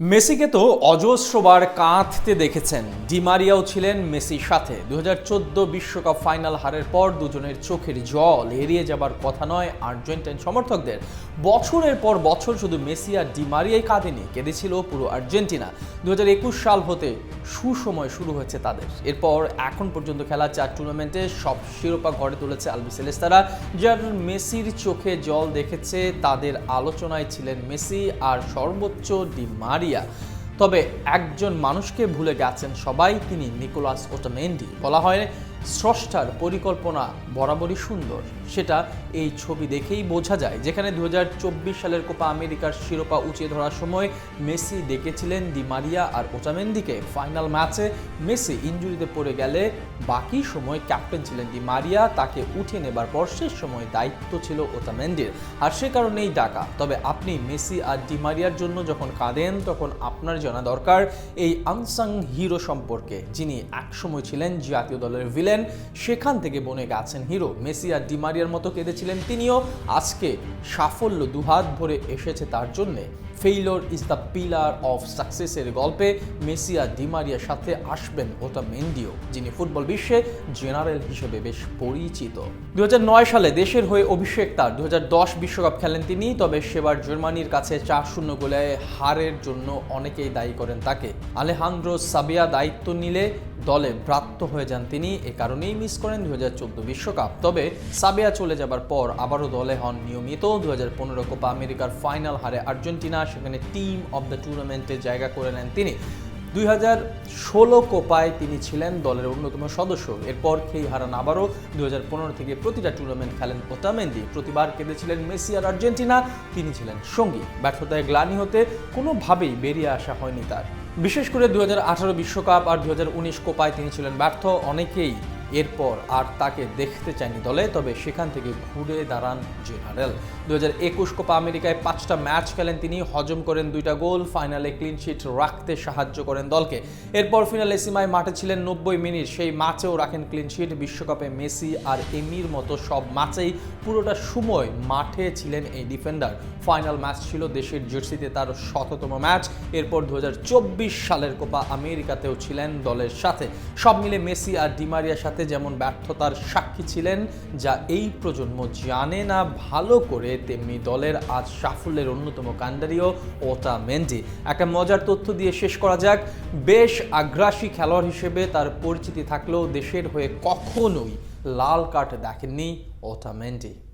মেসিকে তো অজস্রবার কাঁদতে দেখেছেন। ডিমারিয়াও ছিলেন মেসির সাথে। দু বিশ্বকাপ ফাইনাল হারের পর দুজনের চোখের জল। এড়িয়ে যাবার কথা নয় আর্জেন্টাইন সমর্থকদের। বছরের পর বছর শুধু মেসি আর ডিমারিয়াই কাঁদেনি, কেঁদেছিল পুরো আর্জেন্টিনা। দু হাজার একুশ সাল হতে সুসময় শুরু হয়েছে তাদের। এরপর এখন পর্যন্ত খেলা চার টুর্নামেন্টে সব শিরোপা ঘরে তুলেছে আলবিসেলেস্তারা যার মেসির চোখে জল দেখেছে তাদের আলোচনায় ছিলেন মেসি আর সর্বোচ্চ ডিমারিয়া তবে একজন মানুষকে ভুলে গেছেন সবাই তিনি নিকোলাস ওটামেন্ডি। বলা হয় স্রষ্টার পরিকল্পনা বরাবরই সুন্দর। সেটা এই ছবি দেখেই বোঝা যায়, যেখানে দু হাজার চব্বিশ সালের কোপা আমেরিকার শিরোপা উঁচিয়ে ধরার সময় মেসি ডেকেছিলেন ডি মারিয়া আর ওটামেন্ডিকে ফাইনাল ম্যাচে মেসি ইঞ্জুরিতে পড়ে গেলে বাকি সময় ক্যাপ্টেন ছিলেন ডি মারিয়া, তাকে উঠে নেবার পর শেষ সময় দায়িত্ব ছিল ওটামেন্ডির আর সে কারণেই ডাকা। তবে আপনি মেসি আর ডি মারিয়ার জন্য যখন কাঁদেন, তখন আপনার জানা দরকার এই আনসাং হিরো সম্পর্কে, যিনি একসময় ছিলেন জাতীয় দলের ভিলেন সেখান থেকে বনে গেছেন হিরো। মেসি আর ডিমারিয়ার মতো কেঁদেছিলেন তিনিও। আজকে সাফল্য দুহাত ভরে এসেছে তার জন্যে। Failure is the pillar of সাকসেসের গল্পে মেসি আর ডিমারিয়ার সাথে আসবেন ওটা মেন্ডিও যিনি ফুটবল বিশ্বে জেনারেল হিসেবে বেশ পরিচিত। দু সালে দেশের হয়ে অভিষেক তার দু বিশ্বকাপ খেলেন তিনি, তবে সেবার জার্মানির কাছে চার শূন্য গোলে হারের জন্য অনেকেই দায়ী করেন তাকে। আলেহান্দ্রো সাবিয়া দায়িত্ব নিলে দলে ব্রাত্য হয়ে যান তিনি, এ কারণেই মিস করেন দু বিশ্বকাপ। তবে সাবিয়া চলে যাবার পর আবারও দলে হন নিয়মিত দু কোপা আমেরিকার ফাইনাল হারে আর্জেন্টিনা সেখানে টিম অব দ্য টুর্নামেন্টে জায়গা করে নেন তিনি। দুই হাজার ষোলো কোপায় তিনি ছিলেন দলের অন্যতম সদস্য। এরপর খেই হারান আবারও। দুই হাজার পনেরো থেকে প্রতিটা টুর্নামেন্ট খেলেন ওতামেন্দি। প্রতিবার কেঁদেছিলেন মেসি আর আর্জেন্টিনা। তিনি ছিলেন সঙ্গী। ব্যর্থতায় গ্লানি হতে কোনোভাবেই বেরিয়ে আসা হয়নি তার। বিশেষ করে দু বিশ্বকাপ আর দুই হাজার উনিশ কোপায় তিনি ছিলেন ব্যর্থ অনেকেই। এরপর আর তাকে দেখতে চায়নি দলে, তবে সেখান থেকে ঘুরে দাঁড়ান জেনারেল। দু হাজার একুশ কোপা আমেরিকায় পাঁচটা ম্যাচ খেলেন তিনি, হজম করেন দুইটা গোল, ফাইনালে ক্লিনশিট রাখতে সাহায্য করেন দলকে। এরপর ফিনালে সীমায় মাঠে ছিলেন নব্বই মিনিট, সেই ম্যাচেও রাখেন ক্লিনশিট বিশ্বকাপে মেসি আর এমির মতো সব ম্যাচেই পুরোটা সময় মাঠে ছিলেন এই ডিফেন্ডার। ফাইনাল ম্যাচ ছিল দেশের জার্সিতে তার শততম ম্যাচ। এরপর দু হাজার চব্বিশ সালের কোপা আমেরিকাতেও ছিলেন দলের সাথে। সব মিলে মেসি আর ডিমারিয়ার সাথে যেমন ব্যর্থতার সাক্ষী ছিলেন, যা এই প্রজন্ম জানে না ভালো করে, তেমনি দলের আজ সাফল্যের অন্যতম কাণ্ডারিও ওটা মেন্ডি। একটা মজার তথ্য দিয়ে শেষ করা যাক। বেশ আগ্রাসী খেলোয়াড় হিসেবে তার পরিচিতি থাকলেও দেশের হয়ে কখনোই লাল কার্ড দেখেননি ওটা মেন্ডি।